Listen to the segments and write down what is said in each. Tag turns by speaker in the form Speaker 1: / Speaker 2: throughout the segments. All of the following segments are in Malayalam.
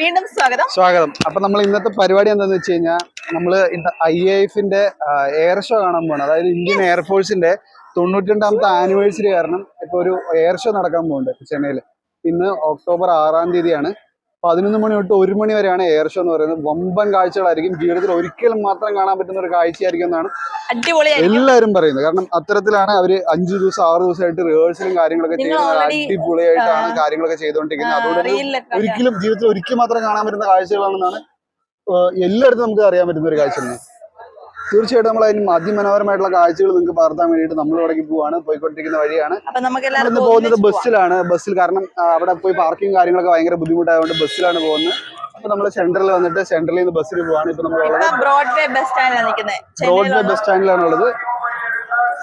Speaker 1: വീണ്ടും സ്വാഗതം.
Speaker 2: സ്വാഗതം. അപ്പൊ നമ്മൾ ഇന്നത്തെ പരിപാടി എന്താന്ന് വെച്ച് കഴിഞ്ഞാൽ നമ്മൾ ഐ എഫിന്റെ എയർ ഷോ കാണാൻ പോകണം അതായത് ഇന്ത്യൻ എയർഫോഴ്സിന്റെ തൊണ്ണൂറ്റി രണ്ടാമത്തെ ആനിവേഴ്സറി കാരണം ഇപ്പൊ ഒരു എയർ ഷോ നടക്കാൻ പോകുന്നുണ്ട് ചെന്നൈയിൽ ഇന്ന് ഒക്ടോബർ ആറാം തീയതിയാണ്. പതിനൊന്ന് മണി തൊട്ട് ഒരു മണി വരെയാണ് എയർ ഷോ എന്ന് പറയുന്നത്. വമ്പൻ കാഴ്ചകളായിരിക്കും. ജീവിതത്തിൽ ഒരിക്കലും മാത്രം കാണാൻ പറ്റുന്ന ഒരു കാഴ്ചയായിരിക്കും എന്നാണ് എല്ലാവരും പറയുന്നത്. കാരണം അത്തരത്തിലാണ് അവർ അഞ്ചു ദിവസം ആറ് ദിവസമായിട്ട് റിഹേഴ്സലും കാര്യങ്ങളൊക്കെ ചെയ്യുന്നത് അടിപൊളിയായിട്ടാണ് കാര്യങ്ങളൊക്കെ ചെയ്തുകൊണ്ടിരിക്കുന്നത്. അതുകൊണ്ട് ഒരിക്കലും ജീവിതത്തിൽ ഒരിക്കൽ മാത്രം കാണാൻ പറ്റുന്ന കാഴ്ചകളാണെന്നാണ് എല്ലായിടത്തും നമുക്ക് അറിയാൻ പറ്റുന്ന ഒരു കാഴ്ച തന്നെ തീർച്ചയായിട്ടും നമ്മൾ അതിന് അതിമനോഹരമായിട്ടുള്ള കാഴ്ചകൾ നിങ്ങൾക്ക് പകർത്താൻ വേണ്ടിയിട്ട് നമ്മൾ ഇവിടേക്ക് പോവാണ് പോയിക്കൊണ്ടിരിക്കുന്ന വഴിയാണ്.
Speaker 1: എല്ലാവർക്കും
Speaker 2: പോകുന്നത് ബസ്സിലാണ്. ബസ്സിൽ കാരണം അവിടെ പോയി പാർക്കിംഗ് കാര്യങ്ങളൊക്കെ ഭയങ്കര ബുദ്ധിമുട്ടായതുകൊണ്ട് ബസ്സിലാണ് പോകുന്നത്. അപ്പൊ നമ്മൾ സെൻട്രലിൽ വന്നിട്ട് സെൻട്രലിൽ നിന്ന് ബസ്സിൽ പോവാണ് ഇപ്പൊ
Speaker 1: നമ്മൾ ബ്രോഡ്വേ ബസ് സ്റ്റാൻഡിലാണ്
Speaker 2: ബസ് സ്റ്റാൻഡിലാണ് ഉള്ളത്.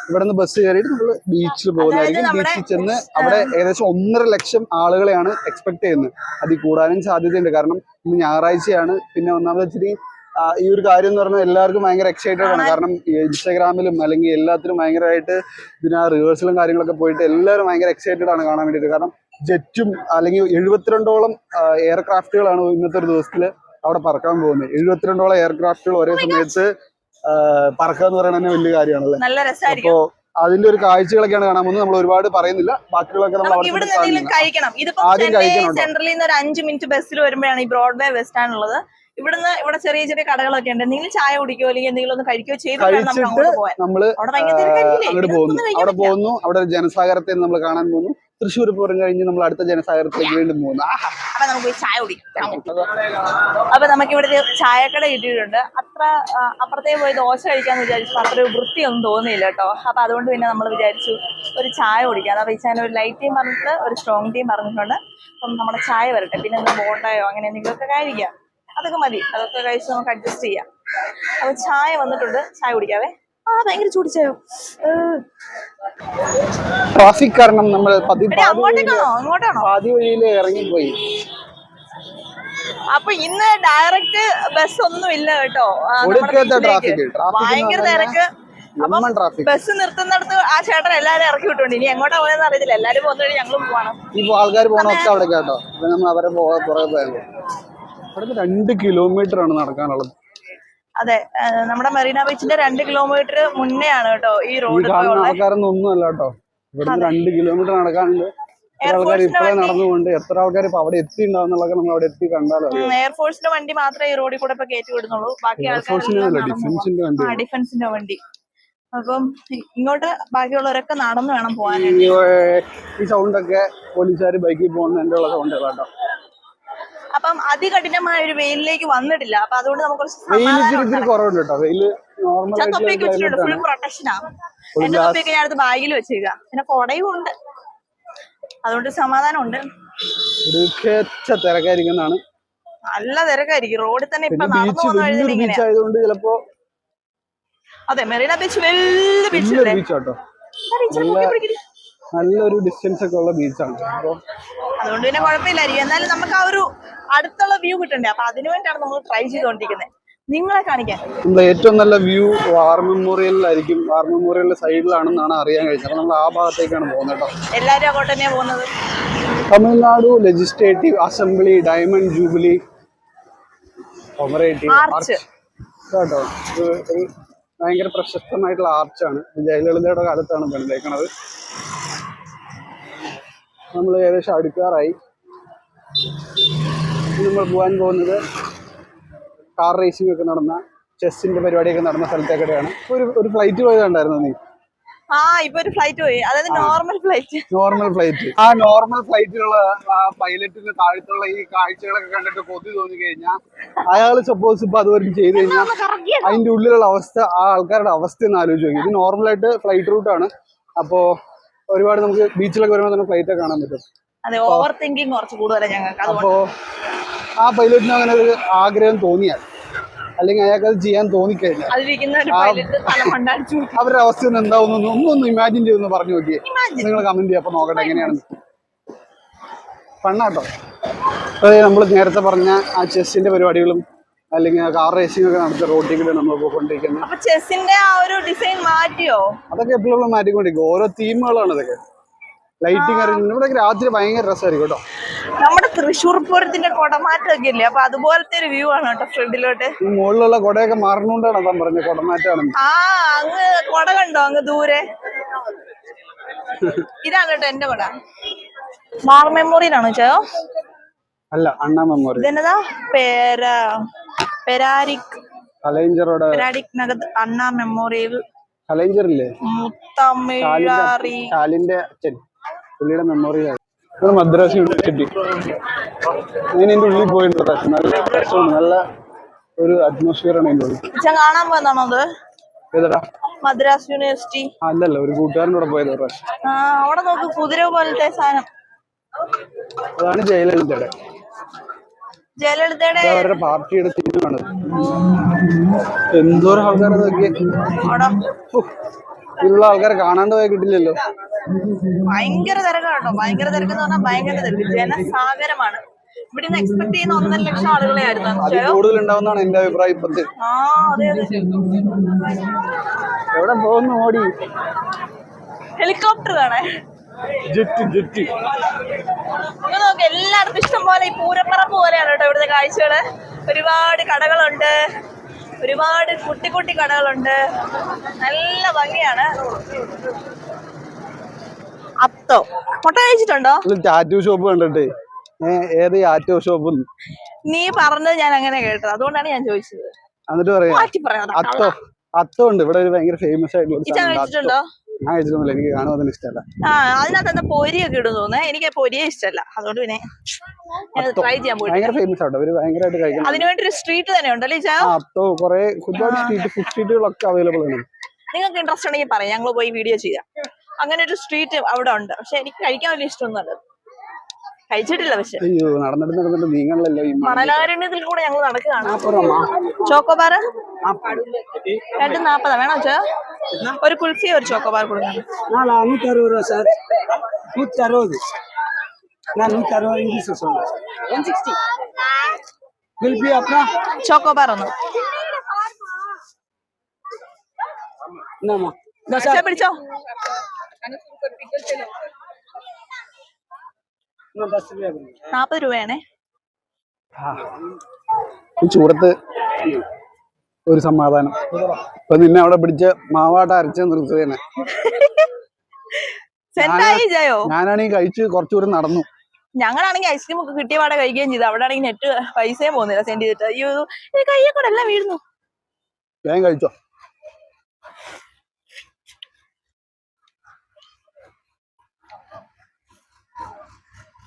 Speaker 2: ഇവിടെ നിന്ന് ബസ് കയറിയിട്ട് നമ്മൾ ബീച്ചിൽ പോകുന്നതായിരിക്കും. ബീച്ചിൽ ചെന്ന് അവിടെ ഏകദേശം ഒന്നര ലക്ഷം ആളുകളെയാണ് എക്സ്പെക്ട് ചെയ്യുന്നത്. അതിൽ കൂടാനും സാധ്യതയുണ്ട്. കാരണം ഇന്ന് ഞായറാഴ്ചയാണ്. പിന്നെ ഒന്നാമത് ആ, ഈ ഒരു കാര്യം എന്ന് പറഞ്ഞാൽ എല്ലാവർക്കും ഭയങ്കര എക്സൈറ്റഡ് ആണ്. കാരണം ഇൻസ്റ്റാഗ്രാമിലും അല്ലെങ്കിൽ എല്ലാത്തിലും ഭയങ്കരമായിട്ട് ഇതിന് ആ റിഹേഴ്സലും കാര്യങ്ങളൊക്കെ പോയിട്ട് എല്ലാവരും ഭയങ്കര എക്സൈറ്റഡ് ആണ് കാണാൻ വേണ്ടിയിട്ട്. കാരണം ജെറ്റും അല്ലെങ്കിൽ എഴുപത്തിരണ്ടോളം എയർക്രാഫ്റ്റുകളാണ് ഇന്നത്തെ ഒരു ദിവസത്തിൽ അവിടെ പറക്കാൻ പോകുന്നത്. എഴുപത്തിരണ്ടോളം എയർക്രാഫ്റ്റുകൾ ഒരേ സമയത്ത് പറക്കുക എന്ന് പറയുന്നത് തന്നെ വലിയ കാര്യമാണല്ലേ? അപ്പോ അതിന്റെ ഒരു കാഴ്ചകളൊക്കെയാണ് കാണാൻ പോകുന്നത്. നമ്മൾ ഒരുപാട് പറയുന്നില്ല. ബാക്കിയുള്ളതൊക്കെ നമ്മൾ അവിടെ
Speaker 1: കഴിക്കണം. ഇതിപ്പോ. സെൻട്രലിൽ നിന്ന് ഒരു അഞ്ച് മിനിറ്റ് ബസ്സിൽ വരുമ്പോഴാണ് ഈ ബ്രോഡ്വേ ബസ് സ്റ്റാൻഡ് ഉള്ളത്. ഇവിടുന്ന് ഇവിടെ ചെറിയ ചെറിയ കടകളൊക്കെ ഉണ്ട്. എന്തെങ്കിലും ചായ കുടിക്കോ അല്ലെങ്കിൽ എന്തെങ്കിലും ഒന്ന്
Speaker 2: കഴിക്കുകയോ
Speaker 1: അങ്ങോട്ട്
Speaker 2: നമ്മൾ
Speaker 1: അവിടെ
Speaker 2: പോകുന്നു. അവിടെ ജനസാഗരത്തെ നമ്മൾ കാണാൻ പോകുന്നു. തൃശ്ശൂർ പൂരം കഴിഞ്ഞ് നമ്മൾ അടുത്ത ജനസാഗരത്തിലേക്ക് വീണ്ടും പോകുന്നു.
Speaker 1: അപ്പൊ നമുക്ക് ചായ കുടിക്കാം. അപ്പൊ നമുക്ക് ഇവിടെ ചായക്കട കിട്ടിയിട്ടുണ്ട്. അത്ര അപ്പുറത്തേക്ക് അപ്പുറത്തേ പോയി ദോശ കഴിക്കാന്ന് വിചാരിച്ചു. അത്ര ഒരു വൃത്തിയൊന്നും തോന്നിയില്ല കേട്ടോ. അപ്പൊ അതുകൊണ്ട് പിന്നെ നമ്മൾ വിചാരിച്ചു ഒരു ചായ കുടിക്കാം. അപ്പൊ ഇച്ചാൻ ഒരു ലൈറ്റ് ടീം പറഞ്ഞിട്ട് ഒരു സ്ട്രോങ് ടീം പറഞ്ഞിട്ടുണ്ട്. അപ്പം നമ്മുടെ ചായ വരട്ടെ. പിന്നെ എന്താ ബോണ്ടായോ അങ്ങനെ എന്തെങ്കിലുമൊക്കെ കഴിക്കാം. അതൊക്കെ മതി. അതൊക്കെ കഴിച്ച് നമുക്ക് അഡ്ജസ്റ്റ് ചെയ്യാം. അപ്പൊ ചായ വന്നിട്ടുണ്ട്. ചായ കുടിക്കാവേ. ആ ഭയങ്കര ചൂടിച്ചായോ
Speaker 2: ട്രാഫിക് കാരണം നമ്മൾ പതി
Speaker 1: എടി അങ്ങോട്ടേക്കാണോ അങ്ങോട്ടാണോ?
Speaker 2: പാതി വഴിയിൽ ഇറങ്ങിപ്പോയി.
Speaker 1: അപ്പൊ ഇന്ന് ഡയറക്റ്റ് ബസ് ഒന്നും ഇല്ല കേട്ടോ. ഭയങ്കര തിരക്ക്. ബസ് നിർത്തുന്നിടത്ത് ആ ചേട്ടൻ എല്ലാരും ഇറക്കി വിട്ടുണ്ട്. ഇനി എങ്ങോട്ടാ പോയെന്ന് അറിയത്തില്ല. എല്ലാരും പോകുന്ന വഴി ഞങ്ങളും പോവാണ്.
Speaker 2: ഇപ്പൊ ആൾക്കാർ പോകണ അവിടെ കേട്ടോ. നമ്മൾ അവരെ പുറകെ അവിടെ രണ്ട് കിലോമീറ്റർ ആണ് നടക്കാനുള്ളത്.
Speaker 1: അതെ നമ്മുടെ മെറീന ബീച്ചിന്റെ രണ്ട് കിലോമീറ്റർ മുന്നേ ആണ് കേട്ടോ ഈ റോഡ്
Speaker 2: ആൾക്കാരൊന്നും ഒന്നുമല്ല കേട്ടോ. ഇവിടുന്ന് രണ്ട് കിലോമീറ്റർ നടക്കാനുണ്ട്. ആൾക്കാർ
Speaker 1: എയർഫോഴ്സിന്റെ
Speaker 2: ഇപ്പോഴേ
Speaker 1: വണ്ടി
Speaker 2: നടന്നുകൊണ്ട് എത്ര ആൾക്കാർ ഇപ്പൊ അവിടെ എത്തി ഉണ്ടാവുന്നുള്ളതൊക്കെ നമ്മൾ അവിടെ എത്തി കണ്ടാലോ.
Speaker 1: എയർഫോഴ്സിന്റെ വണ്ടി മാത്രമേ ഈ റോഡിൽ കൂടെ ഇപ്പൊ കയറ്റി വിടുന്നുള്ളൂ. ബാക്കി ആൾക്കാർ
Speaker 2: ഡിഫൻസിന്റെ വണ്ടി.
Speaker 1: അപ്പം ഇങ്ങോട്ട് ബാക്കിയുള്ളവരൊക്കെ നടന്നു വേണം
Speaker 2: ഈ ഏർ, ഈ സൗണ്ട് ഒക്കെ പോലീസുകാർ ബൈക്കിൽ പോകുന്നതിന്റെ ഉള്ള സൗണ്ട് കേട്ടോ
Speaker 1: അപ്പം അതികഠിനമായ ഒരു വെയിലിലേക്ക് വന്നിട്ടില്ല. അപ്പൊ അതുകൊണ്ട് നമുക്ക് കുറച്ച് സമാധാനം
Speaker 2: ഇച്ചിരി ഇച്ചിരി കുറവുണ്ട്? കേട്ടോ വെയിൽ
Speaker 1: ഞാൻ തൊപ്പിയൊക്കെ വെച്ചിട്ടുണ്ട്. ഫുൾ
Speaker 2: ആയിട്ടുള്ള
Speaker 1: പ്രൊട്ടക്ഷനാ
Speaker 2: ഒരു
Speaker 1: എന്റെ തൊപ്പിയൊക്കെ ഞാൻ അടുത്ത് ബാഗിൽ വെച്ചേക്കാം പിന്നെ കൊടയും ഉണ്ട്. അതുകൊണ്ട് സമാധാനം ഉണ്ട്
Speaker 2: ഇടുക്കച്ച തിരക്കായിരിക്കുന്നതാണ്.
Speaker 1: നല്ല തിരക്കായിരിക്കും. റോഡിൽ തന്നെ ഇപ്പൊ നടന്നു പോകുന്ന
Speaker 2: ചിലപ്പോ
Speaker 1: അതെ മെറീന ബീച്ച് വലിയ ബീച്ച്
Speaker 2: വലിയൊരു
Speaker 1: അല്ലേ
Speaker 2: ബീച്ച് കേട്ടോ നല്ലൊരു ഡിസ്റ്റൻസ് ഒക്കെ ഉള്ള ബീച്ചാണ് അപ്പൊ
Speaker 1: അതുകൊണ്ട് പിന്നെ കുഴപ്പമില്ലായിരിക്കും. എന്നാലും നമുക്ക് ആ ഒരു അടുത്തുള്ള വ്യൂ കിട്ടണ്ടേ? അപ്പൊ അതിനു വേണ്ടിയാണ് നമ്മൾ ട്രൈ ചെയ്തുകൊണ്ടിരിക്കുന്നത് നിങ്ങളെ കാണിക്കാൻ.
Speaker 2: നമ്മുടെ ഏറ്റവും നല്ല വ്യൂ വാർ മെമ്മോറിയലിലായിരിക്കും വാർ മെമ്മോറിയലിന്റെ സൈഡിലാണെന്നാണ് അറിയാൻ കഴിഞ്ഞത്. അപ്പൊ നമ്മൾ ആ ഭാഗത്തേക്കാണ് പോകുന്നത് കേട്ടോ.
Speaker 1: എല്ലാരും അങ്ങോട്ട് തന്നെയാണ് പോകുന്നത്.
Speaker 2: Tamil Nadu legislative assembly diamond jubilee commemorative. Arch കേട്ടോ. ഭയങ്കര പ്രശസ്തമായിട്ടുള്ള ആർച്ചാണ് ജയലളിതയുടെ കാലത്താണ് പണിതേക്കണത് നമ്മൾ ഏകദേശം അടുക്കാറായി. നമ്മൾ പോകാൻ പോകുന്നത് കാർ റേസിംഗ് ഒക്കെ നടന്ന ചെസ്സിന്റെ പരിപാടിയൊക്കെ നടന്ന സ്ഥലത്തേക്കടെയാണ്. ഒരു ഒരു ഫ്ലൈറ്റ് പോയതുണ്ടായിരുന്നു നീ?
Speaker 1: ആ ഇപ്പൊ ഒരു ഫ്ലൈറ്റ് പോയി. അതായത് നോർമൽ ഫ്ലൈറ്റ്
Speaker 2: നോർമൽ ഫ്ലൈറ്റ് ആ നോർമൽ ഫ്ലൈറ്റിലുള്ള ആ പൈലറ്റിന് താഴത്തുള്ള ഈ കാഴ്ചകളൊക്കെ കണ്ടിട്ട് കൊതി തോന്നി കഴിഞ്ഞാൽ അയാൾ സപ്പോസ് ഇപ്പൊ അതുവരെ ചെയ്ത് കഴിഞ്ഞാൽ അതിന്റെ ഉള്ളിലുള്ള അവസ്ഥ ആ ആൾക്കാരുടെ അവസ്ഥ ഒന്ന് ആലോചിച്ച് നോക്കി. ഇത് നോർമലായിട്ട് ഫ്ലൈറ്റ് റൂട്ടാണ് അപ്പോ ഒരുപാട് നമുക്ക് ബീച്ചിലൊക്കെ വരുമ്പോൾ തന്നെ ഫ്ലൈറ്റ് കാണാൻ പറ്റും.
Speaker 1: അതെ ഓവർ തിങ്കിങ് കുറച്ച് കൂടുതലാണ് ഞങ്ങൾക്ക്.
Speaker 2: അപ്പോ ആ പൈലറ്റിന് അങ്ങനെ ഒരു ആഗ്രഹം തോന്നിയാൽ അല്ലെങ്കിൽ അയാൾക്ക് അത് ചെയ്യാൻ തോന്നിക്കഴിഞ്ഞാൽ അവരുടെ അവസ്ഥ ഒന്ന് എന്താവുന്നു ഒന്നൊന്ന് ഇമാജിൻ ചെയ്തൊന്ന് പറഞ്ഞു നോക്കിയേ. നിങ്ങൾ കമന്റ് ചെയ്യാം അപ്പൊ നോക്കട്ടെ എങ്ങനെയാണെന്ന് പണ്ണാട്ടോ അതെ നമ്മൾ നേരത്തെ പറഞ്ഞ ആ ചെസ്സിന്റെ പരിപാടികളും അല്ലെങ്കിൽ കാർ റേസിംഗ് ഒക്കെ നടത്തിയ റോട്ടിൽ കൂടെ നമ്മൾ കൊണ്ടിരിക്കുന്നത്
Speaker 1: അപ്പൊ ചെസ്സിന്റെ ആ ഒരു ഡിസൈൻ മാറ്റിയോ?
Speaker 2: അതൊക്കെ എപ്പോഴും മാറ്റിക്കൊണ്ടിരിക്കും ഓരോ തീമുകളാണ് ഇതൊക്കെ. ലൈറ്റിംഗ് അറേഞ്ച്മെന്റ് ഇവിടെ രാത്രി ഭയങ്കര രസമായിരിക്കും കേട്ടോ.
Speaker 1: നമ്മുടെ തൃശ്ശൂർ പൂരത്തിന്റെ കൊടമാറ്റമൊക്കെ ഇല്ലേ? അപ്പൊ അതുപോലത്തെ ഒരു വ്യൂ ആണ് കേട്ടോ ഫ്രണ്ടിലോട്ട്.
Speaker 2: മുകളിലുള്ള കൊടയൊക്കെ മാറണോണ്ടാണ് അതാ പറഞ്ഞത് കൊടമാറ്റാണ്
Speaker 1: ആ അങ്ങ് കൊട കണ്ടോ? അങ്ങ് ദൂരെ. ഇതാണ് കേട്ടോ എന്റെ കൊട. മാർ മെമ്മോറിയലാണോ ചോ
Speaker 2: അല്ല അണ്ണാ മെമ്മോറിയൽ.
Speaker 1: ഇതെന്നതാ? പേര. പെരാരിക്.
Speaker 2: കലൈഞ്ചറോട്
Speaker 1: പെരാരിക് നഗത് അണ്ണാ മെമ്മോറിയൽ.
Speaker 2: കലൈഞ്ചറില്ലേ?
Speaker 1: മുത്തമിഴാറി.
Speaker 2: കാലിന്റെ അച്ഛൻ. പുള്ളിയുടെ മെമ്മോറിയൽ. ഇവിടെ മദ്രാസ് യൂണിവേഴ്സിറ്റി. ഞാൻ ഇതിന്റെ ഉള്ളിൽ പോയിട്ടുണ്ട് പക്ഷെ നല്ല രസമാണ്. നല്ല ഒരു അറ്റ്മോസ്ഫിയർ ആണ് എന്റെ ഉള്ളിൽ.
Speaker 1: കാണാൻ പോയതാണോ അത്?
Speaker 2: ഏതാടാ?
Speaker 1: മദ്രാസ് യൂണിവേഴ്സിറ്റി.
Speaker 2: അല്ലല്ല ഒരു കൂട്ടുകാരന്റെ കൂടെ പോയത്
Speaker 1: അവിടെ നോക്ക് കുതിര പോലത്തെ സാധനം.
Speaker 2: അതാണ് ജയലളിതയുടെ.
Speaker 1: ജയലളിതയുടെ
Speaker 2: അവരുടെ പാർട്ടിയുടെ ചിഹ്നമാണ് എന്തോരം ആൾക്കാരെ നോക്കിയേ? ഉള്ള ആൾക്കാരെ കാണാണ്ട് പോയി കിട്ടില്ലല്ലോ.
Speaker 1: ഭയങ്കര തിരക്കാട്ടോ കേട്ടോ ഭയങ്കര തിരക്ക് എന്ന് പറഞ്ഞാൽ ഭയങ്കര തിരക്ക്. ജനസാഗരമാണ്. ഇവിടെ നിന്ന് എക്സ്പെക്ട് ചെയ്യുന്ന ഒന്നര ലക്ഷം ആളുകളെ ആയിരുന്നു.
Speaker 2: കൂടുതൽ ഉണ്ടാവുന്നതാണ് എന്റെ അഭിപ്രായം ഇപ്പത്തെ. എവിടെ പോകുന്നു ഓടി?
Speaker 1: ഹെലികോപ്റ്റർ കാണേ
Speaker 2: ജെറ്റ് ജെറ്റ്.
Speaker 1: നോക്ക് എല്ലായിടത്തും ഇഷ്ടം പോലെ ഈ പൂരപ്പറപ്പ് പോലെയാണ് കേട്ടോ ഇവിടുത്തെ കാഴ്ചകൾ. ഒരുപാട് കടകളുണ്ട്. ഒരുപാട് കുട്ടി കുട്ടി കടകളുണ്ട്. നല്ല ഭംഗിയാണ്. അത്തോ മുട്ട കഴിച്ചിട്ടുണ്ടോ?
Speaker 2: ടാറ്റു ഷോപ്പ് കണ്ടിട്ട്. ഏത് ടാറ്റു ഷോപ്പ്.
Speaker 1: നീ പറഞ്ഞത് ഞാൻ അങ്ങനെ കേട്ടത്. അതുകൊണ്ടാണ് ഞാൻ ചോദിച്ചത്.
Speaker 2: എന്നിട്ട് പറയാം. അത്തോ അത്തോ ഉണ്ട്. ഇവിടെ ഒരു ഭയങ്കര ഫേമസ് ആയിട്ടുള്ള ഞാൻ കഴിച്ചിട്ടൊന്നുമില്ല എനിക്ക് കാണുമ്പോൾ ഇഷ്ടമല്ല.
Speaker 1: ആ അതിനകത്ത് എന്താ പൊരിയൊക്കെ ഇടും തോന്നുന്നേ. എനിക്ക് പൊരിയെ ഇഷ്ടമല്ല. അതുകൊണ്ട് പിന്നെ ട്രൈ ചെയ്യാൻ
Speaker 2: ഭയങ്കര ഫേമസ് ആട്ടോ. അവർ ഭയങ്കരമായിട്ട് കഴിക്കണം
Speaker 1: അതിനുവേണ്ടി ഒരു സ്ട്രീറ്റ് തന്നെ ഉണ്ടല്ലേ ചാ?
Speaker 2: ആ അത്തോ കുറെ ഒരുപാട് സ്ട്രീറ്റ് ഫുഡ് സ്ട്രീറ്റുകളൊക്കെ അവൈലബിൾ ആണ്
Speaker 1: നിങ്ങൾക്ക് ഇൻട്രസ്റ്റ് ഉണ്ടെങ്കിൽ പറയാം. ഞങ്ങൾ പോയി വീഡിയോ ചെയ്യാം. അങ്ങനെ ഒരു സ്ട്രീറ്റ് അവിടെ ഉണ്ട്. പക്ഷെ എനിക്ക് കഴിക്കാൻ വലിയ ഇഷ്ടമൊന്നുമല്ല. കഴിച്ചിട്ടില്ല പക്ഷെ.
Speaker 2: അയ്യോ നടന്നിട്ട് നടന്നിട്ട് നീങ്ങണല്ലോ ഈ
Speaker 1: മണലാരണ്യത്തിൽ കൂടെ ഞങ്ങൾ നടക്കുകയാണ്. ചോക്കോബാർ രണ്ട് നാപ്പതാ. വേണോ ചോ? ഒരു കുൽഫി ഒരു ചോക്കോബാർ കൊടുക്കണം
Speaker 3: നൂറ്ററുപത് രൂപ സാർ. നൂറ്ററുപത്. ഞാൻ നൂറ്ററുപത് ഇംഗ്ലീഷ് വൺ സിക്സ്റ്റി കുൽഫി അപ്പ.
Speaker 1: ചോക്കോബാർ ഒന്ന് പിടിച്ചോ? നാപ്പത് രൂപയാണേ.
Speaker 2: ഈ ചൂടത്ത് ഒരു സമാധാനം. ഇപ്പൊ നിന്നെ അവിടെ പിടിച്ച് മാവാട്ട അരച്ച് നിർത്തുകയാണ്. ഞാനാണെങ്കിൽ കഴിച്ച് കുറച്ചു ദൂരം നടന്നു
Speaker 1: ഞങ്ങളാണെങ്കിൽ ഐസ്ക്രീം ഒക്കെ കിട്ടിയ പാടെ കഴിക്കുകയും ചെയ്തു. അവിടെ ആണെങ്കിൽ നെറ്റ് പൈസയും പോകുന്നില്ല സെൻഡ് ചെയ്തിട്ട്. അയ്യോ കയ്യെ കൂടെ എല്ലാം വീഴുന്നു.
Speaker 2: വേഗം കഴിച്ചോ.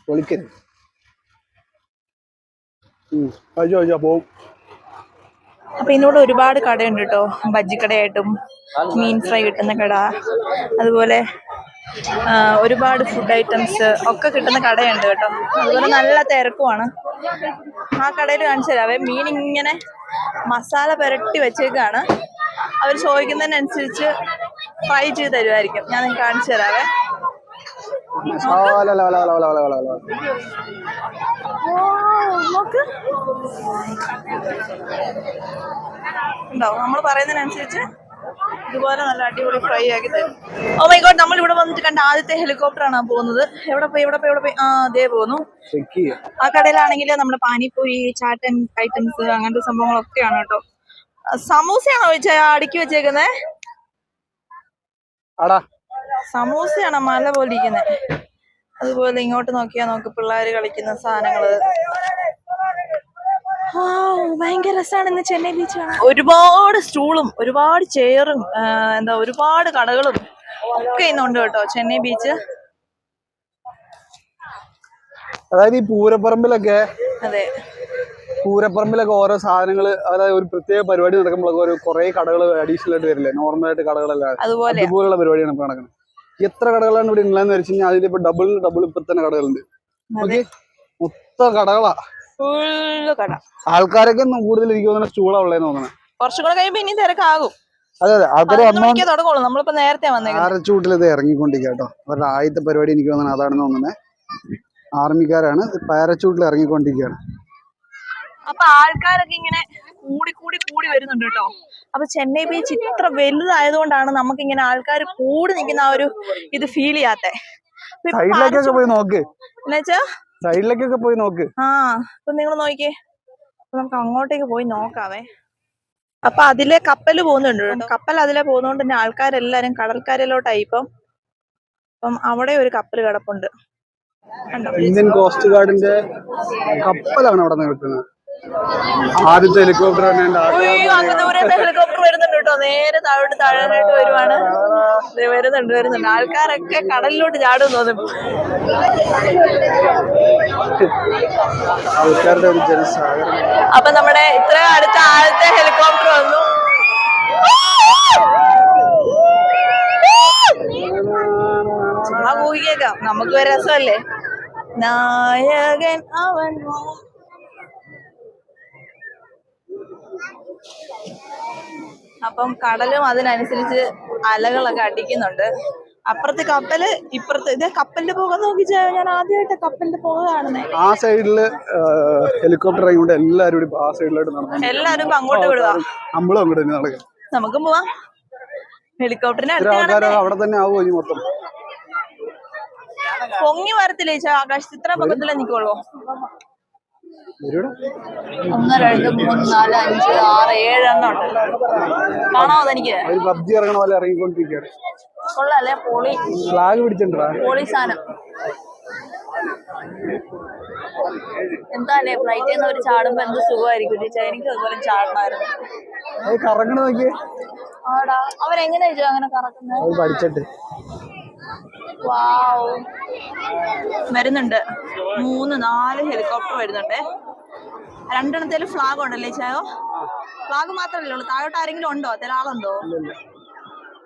Speaker 2: പൊളിക്കരുത് അയ്യോ അയ്യോ പോവും
Speaker 1: അപ്പൊ ഇതിനോട് ഒരുപാട് കടയുണ്ട് കേട്ടോ ബജ്ജിക്കടയായിട്ടും മീൻ ഫ്രൈ കിട്ടുന്ന കട അതുപോലെ ഒരുപാട് ഫുഡ് ഐറ്റംസ് ഒക്കെ കിട്ടുന്ന കടയുണ്ട് കേട്ടോ. അതുപോലെ നല്ല തിരക്കുമാണ് ആ കടയിൽ കാണിച്ചു തരാവേ മീൻ ഇങ്ങനെ മസാല പുരട്ടി വെച്ചേക്കാണ്. അവർ ചോദിക്കുന്നതിനനുസരിച്ച് ഫ്രൈ ചെയ്ത് തരുമായിരിക്കും ഞാൻ കാണിച്ചു തരാവേ.
Speaker 2: അല്ല അല്ല അല്ല അല്ല അല്ല
Speaker 1: അല്ല നോക്ക് ഉണ്ടാവും. നമ്മൾ പറയുന്നതിനനുസരിച്ച് ഇതുപോലെ നല്ല അടിപൊളി ഫ്രൈ ആക്കി തരും. Oh ഓ മൈ ഗോഡ് നമ്മൾ ഇവിടെ വന്നിട്ട് കണ്ട ആദ്യത്തെ ഹെലികോപ്റ്ററാണ് പോകുന്നത്. എവിടെ പോയി എവിടെ പോയി എവിടെ പോയി? ആ അതേ പോകുന്നു. ആ കടയിലാണെങ്കിൽ നമ്മുടെ പാനിപ്പൂരി ചാറ്റ് ഐറ്റംസ് അങ്ങനത്തെ സംഭവങ്ങളൊക്കെയാണ് കേട്ടോ. സമൂസയാണോ വെച്ച അടുക്കി വെച്ചേക്കുന്നേ? സമൂസയാണ് മല പോലെ ഇരിക്കുന്നത് അതുപോലെ ഇങ്ങോട്ട് നോക്കിയാൽ നോക്ക് പിള്ളേർ കളിക്കുന്ന സാധനങ്ങൾ. ആ, ഭയങ്കര രസമാണ് ഇന്ന് ചെന്നൈ ബീച്ച് ഒരുപാട് സ്റ്റൂളും ഒരുപാട് ചെയറും എന്താ ഒരുപാട് കടകളും ഒക്കെ ഇന്നുണ്ട് കേട്ടോ ചെന്നൈ ബീച്ച്
Speaker 2: അതായത് ഈ പൂരപ്പറമ്പിലൊക്കെ
Speaker 1: അതെ.
Speaker 2: പൂരപ്പറമ്പിലൊക്കെ ഓരോ സാധനങ്ങൾ അതായത് ഒരു പ്രത്യേക പരിപാടി നടക്കുമ്പോഴൊക്കെ ഒരു കുറെ കടകൾ അഡീഷണൽ ആയിട്ട് വരില്ലേ? നോർമൽ ആയിട്ട് കടകളല്ല?
Speaker 1: അതുപോലെ.
Speaker 2: അതുപോലുള്ള പരിപാടിയാണ് ഇപ്പൊ നടക്കുന്നത് എത്ര കടകളാണ് ഇവിടെ ഉള്ളതെന്ന് വെച്ച് കഴിഞ്ഞാൽ അതിലിപ്പോ ഡബിൾ ഡബിൾ ഇപ്പൊ തന്നെ കടകളുണ്ട്. ഓക്കെ മൊത്തം കടകളാ. ആൾക്കാരൊക്കെ ഒന്നും കൂടുതൽ എനിക്ക് തോന്നുന്ന സ്റ്റൂളാ ഉള്ളതെന്ന് കുറച്ചുകൂടെ
Speaker 1: കുറച്ചും കൂടെ കഴിയുമ്പോ ഇനി തിരക്കാകും.
Speaker 2: അതെ അതെ. ആൾക്കാർ
Speaker 1: തുടങ്ങുള്ളൂ. നമ്മളിപ്പോ നേരത്തെ വന്നേക്കുന്നത്
Speaker 2: ഇറങ്ങിക്കൊണ്ടിരിക്കട്ടോ അവരുടെ ആദ്യത്തെ പരിപാടി എനിക്ക് തോന്നുന്നത് അതാണെന്ന് തോന്നുന്നത് ആർമിക്കാരാണ് പാരച്ചൂട്ടിൽ ഇറങ്ങിക്കൊണ്ടിരിക്കുകയാണ്
Speaker 1: അപ്പൊ ആൾക്കാരൊക്കെ ഇങ്ങനെ കൂടി കൂടി കൂടി വരുന്നുണ്ട് കേട്ടോ. അപ്പൊ ചെന്നൈ ബീച്ച് ഇത്ര വലുതായതുകൊണ്ടാണ് നമുക്ക് ഇങ്ങനെ ആൾക്കാർ കൂടി നിൽക്കുന്ന ആ ഒരു ഇത് ഫീൽ ചെയ്യാത്തെ.
Speaker 2: സൈഡിലേക്കൊക്കെ പോയി നോക്ക്. സൈഡിലേക്കൊക്കെ പോയി നോക്ക്.
Speaker 1: ആ അപ്പൊ നിങ്ങൾ നോക്കിയേ. അപ്പൊ നമുക്ക് അങ്ങോട്ടേക്ക് പോയി നോക്കാവേ. അപ്പൊ അതിലെ കപ്പൽ പോകുന്നുണ്ട് കേട്ടോ. കപ്പൽ അതിലെ പോകുന്നോണ്ട് തന്നെ ആൾക്കാരെല്ലാരും കടൽക്കരയിലോട്ടായി ഇപ്പം. അപ്പം അവിടെ ഒരു കപ്പൽ കിടപ്പുണ്ട്. കണ്ടോ?
Speaker 2: ഇന്ത്യൻ കോസ്റ്റ് ഗാർഡിന്റെ കപ്പലാണ് അവിടെ നിൽക്കുന്നത് ആദ്യത്തെ ഹെലികോപ്റ്റർ
Speaker 1: ഹെലികോപ്റ്റർ വരുന്നുണ്ട് കേട്ടോ. നേരെ താഴോട്ട് താഴാനായിട്ട് വരുവാണ്. വരുന്നുണ്ട് വരുന്നുണ്ട്. ആൾക്കാരൊക്കെ കടലിലോട്ട് ചാടും തോന്നും
Speaker 2: ആൾക്കാരുടെ ഒരു ജനസാഗരം.
Speaker 1: അപ്പൊ നമ്മുടെ ഇത്ര അടുത്ത ആദ്യത്തെ ഹെലികോപ്റ്റർ വന്നു. ചുമ്മാ ഊഹിക്കേക്കാം നമുക്ക് ഒരു രസമല്ലേ? നായകൻ അവൻ അപ്പം കടലും അതിനനുസരിച്ച് അലകളൊക്കെ അടിക്കുന്നുണ്ട്. അപ്പുറത്ത് കപ്പൽ ഇപ്പുറത്ത് ഇത് കപ്പലിന്റെ പുക നോക്കി ഞാൻ ആദ്യമായിട്ട് കപ്പലിന്റെ പുക കാണുന്നത്
Speaker 2: ആ സൈഡിൽ ഹെലികോപ്റ്റർ ഇറങ്ങിക്കൊണ്ട് എല്ലാരും കൂടി ആ സൈഡിലോട്ട് നടന്നു.
Speaker 1: എല്ലാരും അങ്ങോട്ട് വിടുക
Speaker 2: നമ്മളും അങ്ങോട്ട് തന്നെ നടക്കാം.
Speaker 1: നമുക്കും പോവാം. ഹെലികോപ്റ്ററിന്
Speaker 2: അവിടെ തന്നെ ആവുമോ ഇനി മൊത്തം?
Speaker 1: പൊങ്ങി വരത്തില്ല ആകാശത്ത്? ഇത്ര പൊക്കത്തിലേ നിക്കുള്ളൂ ഒന്ന് രണ്ട് മൂന്ന് നാല് അഞ്ച് ആറ് ഏഴ് എണ്ണം ഉണ്ട്. കാണാമോ
Speaker 2: പബ്ജി ഇറങ്ങണ പോലെ ഇറങ്ങിക്കൊണ്ടിരിക്കുകയാണ്.
Speaker 1: കൊള്ളാല്ലേ? പൊളി.
Speaker 2: ഫ്ലാഗ് പിടിച്ചിട്ടുണ്ടാ?
Speaker 1: പൊളി സാധനം. എന്താല്ലേ? ഫ്ലൈറ്റിൽ നിന്ന് ഒരു ചാടുമ്പോ എന്ത് സുഖമായിരിക്കും? എനിക്ക് അതുപോലെ ചാടണമായിരുന്നു.
Speaker 2: അത് കറങ്ങണ നോക്കിയേ.
Speaker 1: ആടാ. അങ്ങനെ കറക്കുന്നത്
Speaker 2: പഠിച്ചിട്ട്.
Speaker 1: വാവ്. വരുന്നുണ്ട്. മൂന്ന് നാല് ഹെലികോപ്റ്റർ വരുന്നുണ്ട്. രണ്ടെണ്ണത്തിൽ ഫ്ലാഗ് ഉണ്ടല്ലേ ചായോ? ഫ്ലാഗ് മാത്രമല്ലേ ഉള്ളൂ. താഴോട്ട് ആരെങ്കിലും ഉണ്ടോ? അതിൽ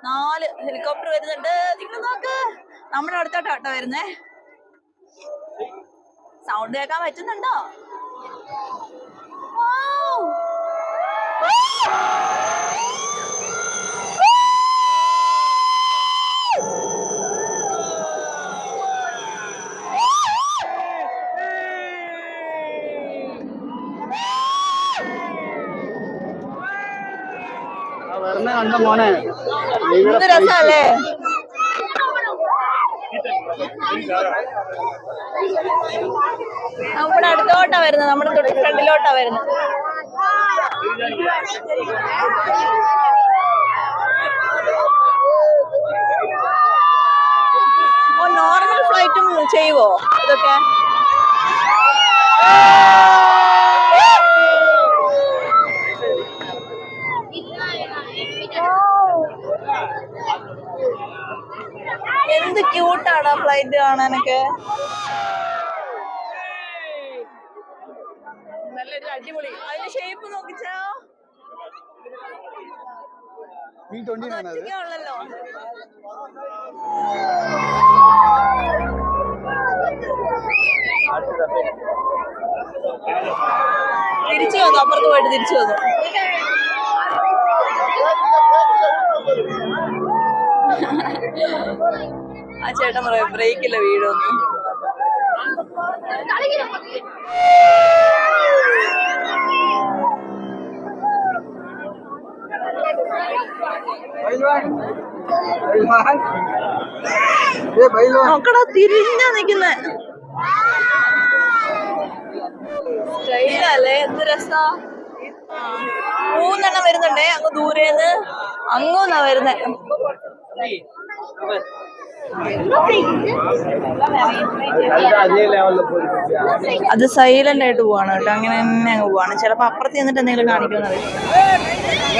Speaker 1: നാല് ഹെലികോപ്റ്റർ വരുന്നുണ്ട്. നിങ്ങൾ നോക്ക്. നമ്മുടെ അടുത്തോട്ടാ കേട്ടോ വരുന്നേ. സൗണ്ട് കേൾക്കാൻ പറ്റുന്നുണ്ടോ? Wow.
Speaker 2: വരുന്ന കണ്ട മോനെ?
Speaker 1: രസല്ലേ നമ്മുടെ അടുത്തോട്ടാ വരുന്നത്. നമ്മുടെ ഫ്രണ്ടിലോട്ടാ വരുന്നത്. നോർമൽ ഫ്ലൈറ്റും ചെയ്യുവോ? ഇതൊക്കെ എന്ത് ക്യൂട്ടാണ് ഫ്ലൈറ്റ് കാണാനൊക്കെ. നല്ലൊരു അടിപൊളി. അതിന്റെ ഷേപ്പ് നോക്കിച്ചാ. തിരിച്ചു വന്നു അപ്പുറത്ത് പോയിട്ട് തിരിച്ചു വന്നു. ആ ചേട്ടൻ പറയാം ബ്രേക്കില്ല വീടൊന്നും നോക്കടാ തിരിഞ്ഞാ നിക്കുന്നെ. സ്റ്റൈലല്ലേ എന്ത് രസാ. മൂന്നെണ്ണം വരുന്നുണ്ടേ അങ്ങ് ദൂരേന്ന്. അങ്ങോന്നാ വരുന്നേ. അത് സൈലന്റ് ആയിട്ട് പോവാണ് കേട്ടോ. അങ്ങനെ തന്നെ അങ്ങ് പോവാണ്. ചിലപ്പോ അപ്പുറത്ത് ചെന്നിട്ട് എന്തെങ്കിലും കാണിക്കുമെന്ന് അറിയാം.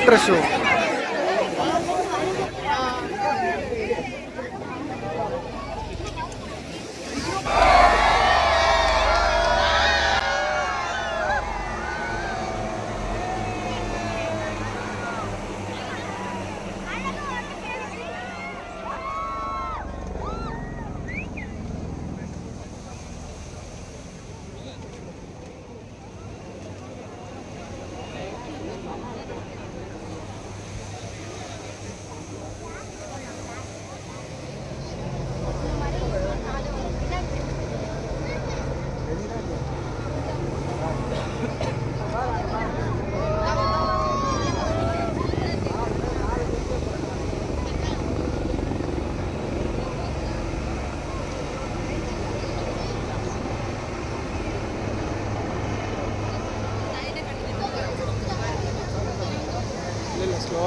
Speaker 2: ഹെലികോപ്റ്റർ ഷോ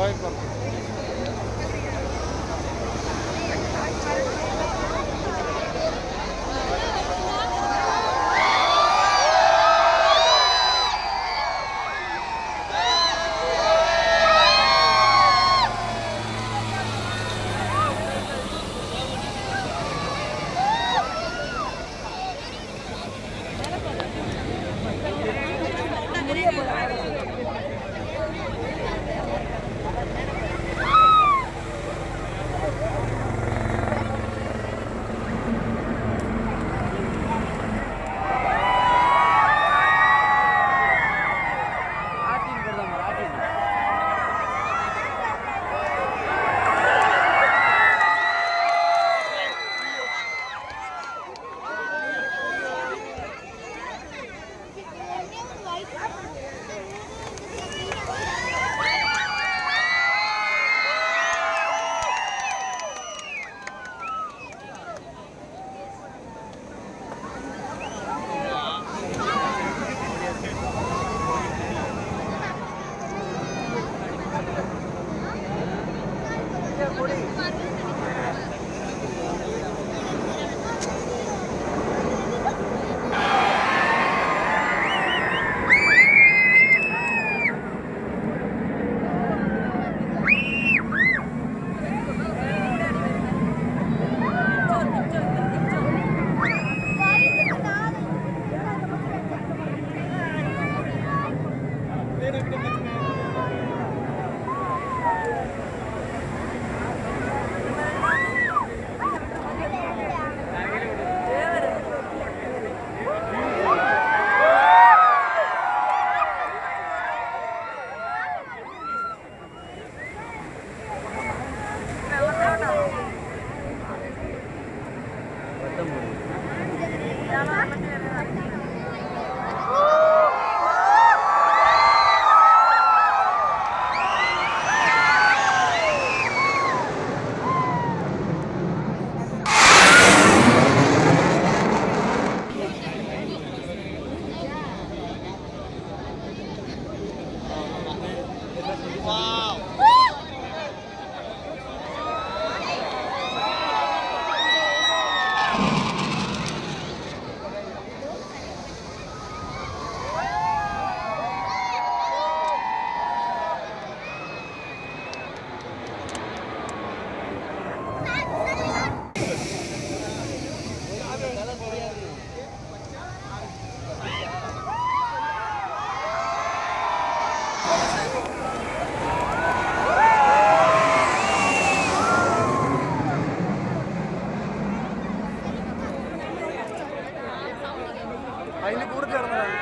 Speaker 2: അതിന് കൂടെ ചേർന്നതാണ്.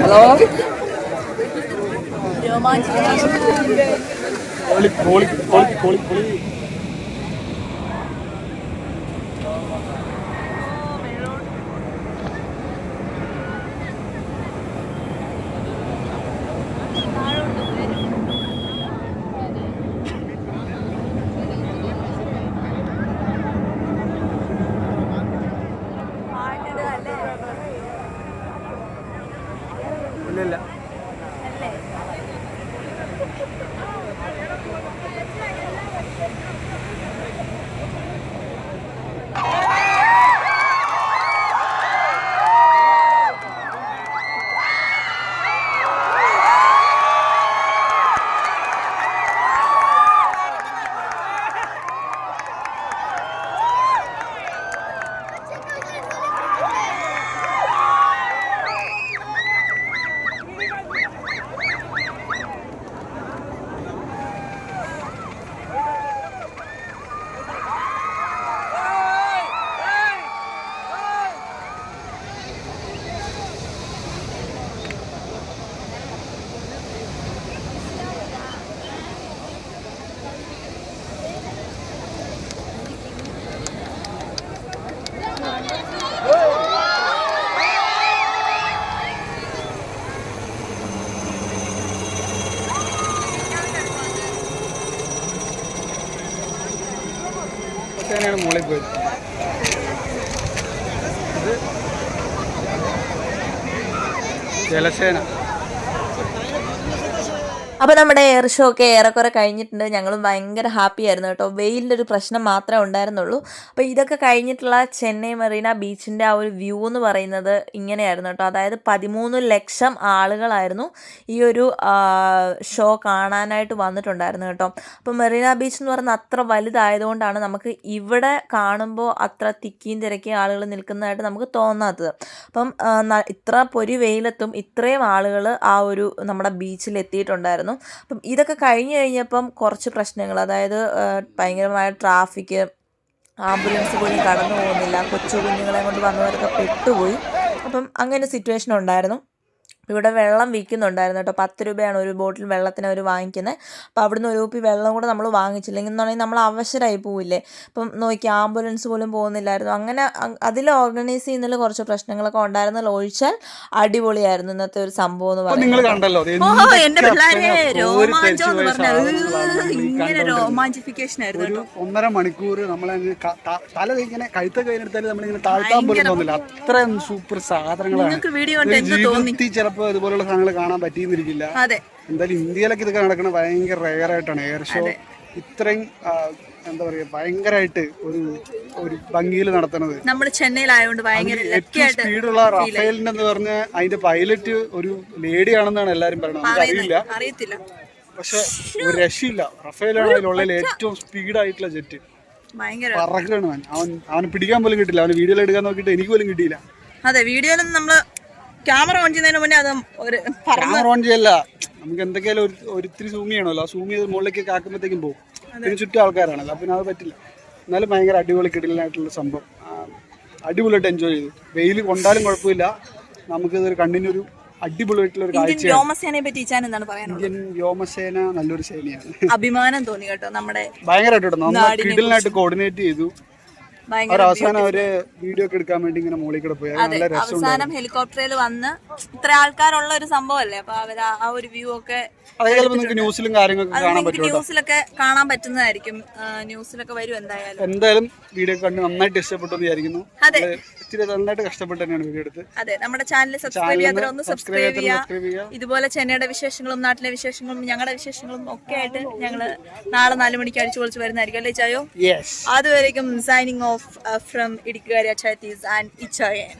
Speaker 2: ഹലോ? കോളി കോളി കോളി കോളി കോളി Thank you. de la cena.
Speaker 1: അപ്പോൾ നമ്മുടെ എയർ ഷോ ഒക്കെ ഏറെക്കുറെ കഴിഞ്ഞിട്ടുണ്ട്. ഞങ്ങളും ഭയങ്കര ഹാപ്പി ആയിരുന്നു കേട്ടോ. വെയിലിന്റെ ഒരു പ്രശ്നം മാത്രമേ ഉണ്ടായിരുന്നുള്ളൂ. അപ്പോൾ ഇതൊക്കെ കഴിഞ്ഞിട്ടുള്ള ചെന്നൈ മെറീന ബീച്ചിന്റെ ആ ഒരു വ്യൂ എന്ന് പറയുന്നത് ഇങ്ങനെയായിരുന്നു കേട്ടോ. അതായത് പതിമൂന്ന് ലക്ഷം ആളുകളായിരുന്നു ഈ ഒരു ഷോ കാണാനായിട്ട് വന്നിട്ടുണ്ടായിരുന്നു കേട്ടോ. അപ്പോൾ മെറീന ബീച്ച് എന്ന് പറയുന്നത് അത്ര വലുതായതുകൊണ്ടാണ് നമുക്ക് ഇവിടെ കാണുമ്പോൾ അത്ര തിക്കിയും തിരക്കിയും ആളുകൾ നിൽക്കുന്നതായിട്ട് നമുക്ക് തോന്നാത്തത്. അപ്പം ഇത്ര പൊരി വെയിലത്തും ഇത്രയും ആളുകൾ ആ ഒരു നമ്മുടെ ബീച്ചിൽ എത്തിയിട്ടുണ്ടായിരുന്നു അപ്പം ഇതൊക്കെ കഴിഞ്ഞ് കഴിഞ്ഞപ്പം കുറച്ച് പ്രശ്നങ്ങൾ അതായത് ഭയങ്കരമായ ട്രാഫിക് ആംബുലൻസ് പോലും കടന്നു പോകുന്നില്ല കൊച്ചു കുഞ്ഞുങ്ങളെ കൊണ്ട് വന്നവരൊക്കെ പെട്ടുപോയി. അപ്പം അങ്ങനെ സിറ്റുവേഷൻ ഉണ്ടായിരുന്നു. ഇവിടെ വെള്ളം വിൽക്കുന്നുണ്ടായിരുന്നു കേട്ടോ. പത്ത് രൂപയാണ് ഒരു ബോട്ടിൽ വെള്ളത്തിന് അവർ വാങ്ങിക്കുന്നത്. അപ്പോൾ അവിടുന്ന് ഒരു കുപ്പി വെള്ളം കൂടെ നമ്മൾ വാങ്ങിച്ചില്ലെങ്കിൽ എന്നുണ്ടെങ്കിൽ നമ്മൾ അവശരായി പോവില്ലേ. ഇപ്പം നോക്കി ആംബുലൻസ് പോലും പോകുന്നില്ലായിരുന്നു. അങ്ങനെ അതിൽ ഓർഗനൈസ് ചെയ്യുന്നതിൽ കുറച്ച് പ്രശ്നങ്ങളൊക്കെ ഉണ്ടായിരുന്നതിൽ ഒഴിച്ചാൽ അടിപൊളിയായിരുന്നു ഇന്നത്തെ ഒരു സംഭവം എന്ന് പറയുന്നത്. എന്റെ പിള്ളേരെ രോമാഞ്ചം എന്ന്
Speaker 2: ഈ
Speaker 1: ഇങ്ങനെ. രോമാഞ്ചിഫിക്കേഷൻ ആയിരുന്നു
Speaker 2: ഒരു ഒന്നര മണിക്കൂർ ത- തല ഇങ്ങനെ കഴുത്തൊക്കെ നമ്മളിങ്ങനെ താഴ്ത്താൻ പോലും തോന്നില്ല. അത്രയും സൂപ്പർ സാധനങ്ങളാണ്.
Speaker 1: നിങ്ങൾക്ക് വീഡിയോ കണ്ട് എന്ത് തോന്നി?
Speaker 2: ചിലപ്പോൾ ഇതുപോലുള്ള സാധനങ്ങൾ കാണാൻ പറ്റിയെന്നിരിക്കില്ല. എന്തായാലും ഇന്ത്യയിലൊക്കെ ഇതൊക്കെ നടക്കുന്നത് ഭയങ്കര റെയർ ആയിട്ടാണ്. എയർ ഷോ ഇത്രയും എന്താ പറയുക ഭയങ്കരമായിട്ട് ഒരു ഒരു ഭംഗിയിൽ നടത്തുന്നത്
Speaker 1: നമ്മൾ ചെന്നൈയിലായതുകൊണ്ട് ഭയങ്കര
Speaker 2: സ്പീഡുള്ള റഫേലിന്റെ എന്ന് പറഞ്ഞ അതിന്റെ പൈലറ്റ് ഒരു ലേഡി ആണെന്നാണ് എല്ലാരും പറയുന്നത്. അറിയില്ല.
Speaker 1: അറിയത്തില്ല.
Speaker 2: പക്ഷെ ഒരു രക്ഷയില്ല. റഫേലാണ് അതിലുള്ളതിൽ ഏറ്റവും സ്പീഡായിട്ടുള്ള ജെറ്റ് പറക്കാണ് അവൻ. അവൻ അവന് പിടിക്കാൻ പോലും കിട്ടില്ല. അവന് വീഡിയോയിൽ എടുക്കാൻ നോക്കിയിട്ട് എനിക്ക് പോലും കിട്ടിയില്ല.
Speaker 1: അതെ വീഡിയോയിലൊന്നും നമ്മൾ ക്യാമറ ഓൺ ചെയ്യുന്നതിന് മുന്നേ അത് ഒരു പറന്ന്
Speaker 2: ക്യാമറ ഓൺ ചെയ്യല്ല. നമുക്ക് എന്തൊക്കെയാലും ഒരു ഒരിത്തിരി സൂം ചെയ്യണമല്ലോ. ആ സൂം ചെയ്ത് മുകളിലേക്ക് ആക്കുമ്പോഴത്തേക്കും പോകും. പിന്നെ ചുറ്റും ആൾക്കാരാണല്ലോ. അപ്പം പിന്നെ അത് പറ്റില്ല. എന്നാലും ഭയങ്കര അടിപൊളി കിടലായിട്ടുള്ള സംഭവം. ആ, അടിപൊളിയായിട്ട് എൻജോയ് ചെയ്തു. വെയിൽ കൊണ്ടാലും കുഴപ്പമില്ല. നമുക്കിതൊരു കണ്ണിന് ഒരു അടിപൊളിയായിട്ടുള്ള ഒരു
Speaker 1: ഇന്ത്യൻ
Speaker 2: കാഴ്ചയാണ്.
Speaker 1: വ്യോമസേനയെ പറ്റി ഇച്ചാൻ എന്താണ് പറയാനുള്ളത്?
Speaker 2: ഇന്ത്യൻ വ്യോമസേന നല്ലൊരു സേനയാണ്.
Speaker 1: അഭിമാനം തോന്നി കേട്ടോ നമ്മുടെ
Speaker 2: ഭയങ്കരമായിട്ട് കിടിലായിട്ട് കോർഡിനേറ്റ് ചെയ്തു. അവസാനം ഒരു വീഡിയോ ഒക്കെ എടുക്കാൻ വേണ്ടി ഇങ്ങനെ മുകളിൽ കൂടെ പോയി. അത്
Speaker 1: അവസാനം ഹെലികോപ്റ്ററിൽ വന്ന് ഇത്ര ആൾക്കാരുള്ള ഒരു സംഭവമല്ലേ? അപ്പൊ അവർ ആ ഒരു വ്യൂ ഒക്കെ
Speaker 2: ന്യൂസിലും കാര്യങ്ങളൊക്കെ
Speaker 1: ന്യൂസിലൊക്കെ കാണാൻ പറ്റുന്നതായിരിക്കും. ന്യൂസിലൊക്കെ വരും എന്തായാലും.
Speaker 2: എന്തായാലും വീഡിയോ കണ്ട് നന്നായിട്ട് ഇഷ്ടപ്പെട്ടു വിചാരിക്കുന്നു.
Speaker 1: അതെ.
Speaker 2: ഇച്ചിരി നന്നായിട്ട് കഷ്ടപ്പെട്ട് തന്നെയാണ് വീഡിയോ എടുത്ത്.
Speaker 1: അതെ നമ്മുടെ ചാനൽ സബ്സ്ക്രൈബ് ഒന്ന് സബ്സ്ക്രൈബ് ചെയ്യുക. ഇതുപോലെ ചെന്നൈയുടെ വിശേഷങ്ങളും നാട്ടിലെ വിശേഷങ്ങളും ഞങ്ങളുടെ വിശേഷങ്ങളും ഒക്കെ ആയിട്ട് ഞങ്ങൾ നാളെ നാല് മണിക്ക് അടിച്ചു പൊളിച്ച് വരുന്നതായിരിക്കും അല്ലേ ചായോ? അതുവരേക്കും സൈനിങ് ഓഫ് ഫ്രം ഇടുക്കുകാരി അച്ചായത്തീസ് ആൻഡ് ഇച്ചായൻ